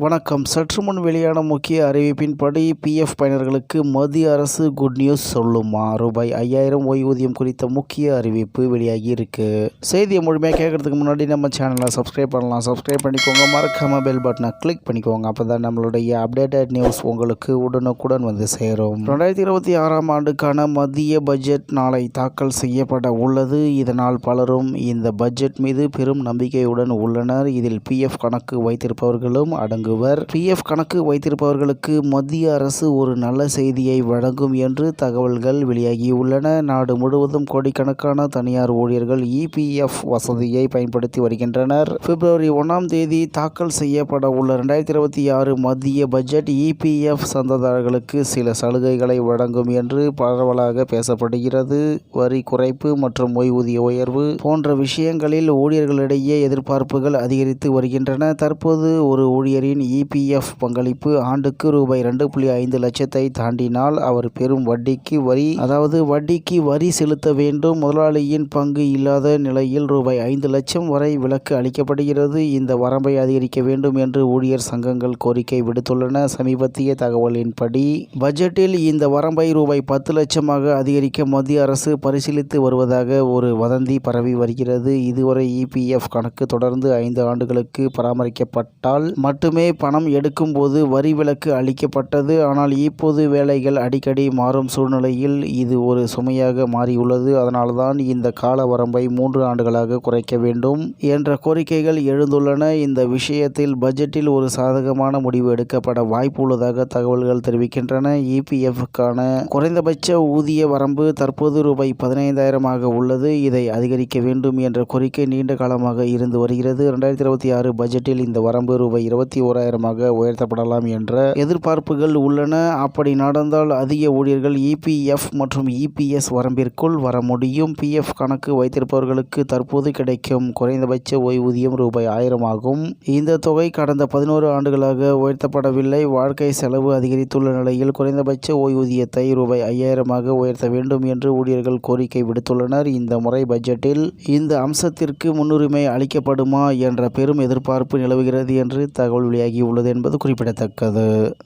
வணக்கம். சற்று முன் வெளியான முக்கிய அறிவிப்பின்படி பிஎஃப் பயனர்களுக்கு மத்திய அரசு குட் நியூஸ் சொல்லுமா? ரூபாய் ஐயாயிரம் ஓய்வூதியம் குறித்த முக்கிய அறிவிப்பு வெளியாகி இருக்கு. செய்தியை முழுமையாக கேட்கறதுக்கு முன்னாடி நம்ம சேனலை சப்ஸ்கிரைப் பண்ணலாம். சப்ஸ்கிரைப் பண்ணிக்கோங்க. மறக்காம பெல் பட்டனை கிளிக் பண்ணிக்கோங்க. அப்பதான் நம்மளுடைய அப்டேட்டட் நியூஸ் உங்களுக்கு உடனுக்குடன் வந்து சேரும். ரெண்டாயிரத்தி இருபத்தி ஆறாம் ஆண்டுக்கான மத்திய பட்ஜெட் நாளை தாக்கல் செய்யப்பட உள்ளது. இதனால் பலரும் இந்த பட்ஜெட் மீது பெரும் நம்பிக்கையுடன் உள்ளனர். இதில் பிஎஃப் கணக்கு வைத்திருப்பவர்களும் அடங்குவர் பிஎஃப் கணக்கு வைத்திருப்பவர்களுக்கு மத்திய அரசு ஒரு நல்ல செய்தியை வழங்கும் என்று தகவல்கள் வெளியாகியுள்ளன. நாடு முழுவதும் கோடிக்கணக்கான தனியார் ஊழியர்கள் இபிஎஃப் வசதியை பயன்படுத்தி வருகின்றனர். பிப்ரவரி ஒன்றாம் தேதி தாக்கல் செய்யப்பட உள்ள ரெண்டாயிரத்தி இருபத்தி ஆறு மத்திய பட்ஜெட் இபிஎஃப் சந்ததாரர்களுக்கு சில சலுகைகளை வழங்கும் என்று பரவலாக பேசப்படுகிறது. வரி குறைப்பு மற்றும் ஓய்வூதிய உயர்வு போன்ற விஷயங்களில் ஊழியர்களிடையே எதிர்பார்ப்புகள் அதிகரித்து வருகின்றன. தற்போது ஒரு ஊழியரின் இபிஎஃப் பங்களிப்பு ஆண்டுக்கு ரூபாய் ரெண்டு புள்ளி ஐந்து லட்சத்தை தாண்டினால் அவர் பெறும் வட்டிக்கு வரி அதாவது வட்டிக்கு வரி செலுத்த வேண்டும். முதலாளியின் பங்கு இல்லாத நிலையில் ரூபாய் ஐந்து லட்சம் வரை விலக்கு அளிக்கப்படுகிறது. இந்த வரம்பை அதிகரிக்க வேண்டும் என்று ஊழியர் சங்கங்கள் கோரிக்கை விடுத்துள்ளன. சமீபத்திய தகவலின்படி பட்ஜெட்டில் இந்த வரம்பை ரூபாய் பத்து லட்சமாக அதிகரிக்க மத்திய அரசு பரிசீலித்து வருவதாக ஒரு வதந்தி பரவி வருகிறது. இதுவரை இபிஎஃப் கணக்கு தொடர்ந்து ஐந்து ஆண்டுகளுக்கு பராமரிக்கப்பட்டால் மட்டுமே பணம் எடுக்கும்போது வரி விலக்கு அளிக்கப்பட்டது. ஆனால் இப்போது வேலைகள் அடிக்கடி மாறும் சூழ்நிலையில் இது ஒரு சுமையாக மாறியுள்ளது. அதனால்தான் இந்த கால வரம்பை மூன்று ஆண்டுகளாக குறைக்க வேண்டும் என்ற கோரிக்கைகள் எழுந்துள்ளன. இந்த விஷயத்தில் பட்ஜெட்டில் ஒரு சாதகமான முடிவு எடுக்கப்பட வாய்ப்பு உள்ளதாக தகவல்கள் தெரிவிக்கின்றன. இபிஎஃப்கான குறைந்தபட்ச ஊதிய வரம்பு தற்போது ரூபாய் பதினைந்தாயிரமாக உள்ளது. இதை அதிகரிக்க வேண்டும் என்ற கோரிக்கை நீண்ட காலமாக இருந்து வருகிறது. ரெண்டாயிரத்தி இருபத்தி ஆறு பட்ஜெட்டில் இந்த வரம்பு ரூபாய் இருபத்தி ஓராயிரமாக உயர்த்தப்படலாம் என்ற எதிர்பார்ப்புகள் உள்ளன. அப்படி நடந்தால் அதிக ஊழியர்கள் இபிஎஃப் மற்றும் இபிஎஸ் வரம்பிற்குள் வர முடியும். பிஎஃப் கணக்கு வைத்திருப்பவர்களுக்கு தற்போது கிடைக்கும் குறைந்தபட்ச ஓய்வூதியம் ரூபாய் ஆயிரம் ஆகும். இந்த தொகை கடந்த பதினோரு ஆண்டுகளாக உயர்த்தப்படவில்லை. வாழ்க்கை செலவு அதிகரித்துள்ள நிலையில் குறைந்தபட்ச ஓய்வூதியத்தை ரூபாய் ஐயாயிரமாக உயர்த்த வேண்டும் என்று ஊழியர்கள் கோரிக்கை விடுத்துள்ளனர். இந்த முறை பட்ஜெட்டில் இந்த அம்சத்திற்கு முன்னுரிமை அளிக்கப்படுமா என்ற பெரும் எதிர்பார்ப்பு நிலவுகிறது என்று தகவல் வெளியாகியுள்ளது என்பது குறிப்பிடத்தக்கது.